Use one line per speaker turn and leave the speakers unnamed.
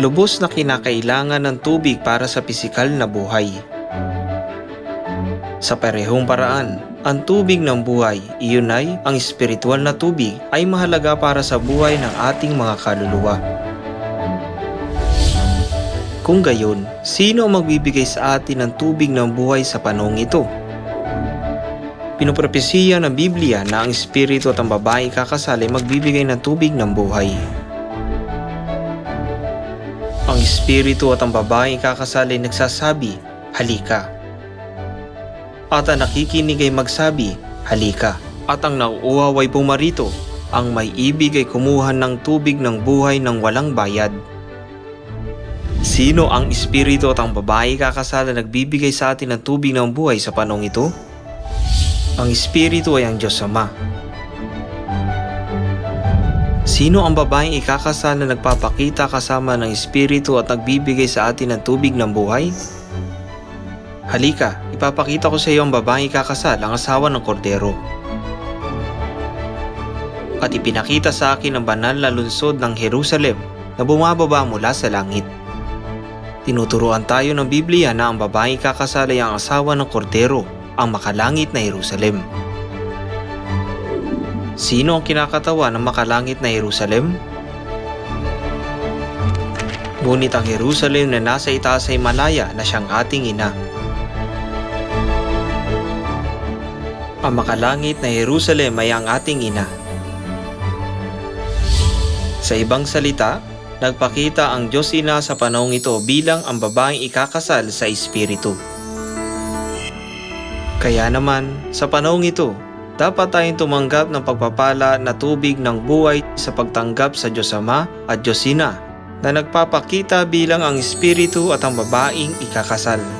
Lubos na kinakailangan ng tubig para sa pisikal na buhay. Sa parehong paraan, ang tubig ng buhay, iyon ay ang espiritual na tubig ay mahalaga para sa buhay ng ating mga kaluluwa. Kung gayon, sino ang magbibigay sa atin ng tubig ng buhay sa panong ito? Pinupropesiya ng Biblia na ang espiritu at ang babae kakasal ay magbibigay ng tubig ng buhay. Ang espiritu at ang babae kakasal ay nagsasabi, halika. At ang nakikinig ay magsabi, halika. At ang nauuhaw ay pumarito, ang may ibig ay kumuha ng tubig ng buhay ng walang bayad. Sino ang espiritu at ang babae kakasal na nagbibigay sa atin ng tubig ng buhay sa panong ito? Ang espiritu ay ang Diyos Ama. Sino ang babaeng ikakasal na nagpapakita kasama ng espiritu at nagbibigay sa atin ng tubig ng buhay? Halika, ipapakita ko sa iyo ang babaeng ikakasal, ang asawa ng kordero. At ipinakita sa akin ang banal na lungsod ng Jerusalem na bumababa mula sa langit. Tinuturuan tayo ng Biblia na ang babaeng ikakasal ay ang asawa ng kordero, ang makalangit na Jerusalem. Sino ang kinakatawa ng makalangit na Jerusalem? Ngunit ang Jerusalem na nasa itaas ay malaya na siyang ating ina. Ang makalangit na Jerusalem ay ang ating ina. Sa ibang salita, nagpakita ang Diyos Ina sa panahong ito bilang ang babaeng ikakasal sa Espiritu. Kaya naman, sa panahong ito, dapat tayong tumanggap ng pagpapala na tubig ng buhay sa pagtanggap sa Diyos Ama at Diyos na nagpapakita bilang ang Espiritu at ang babaeng ikakasal.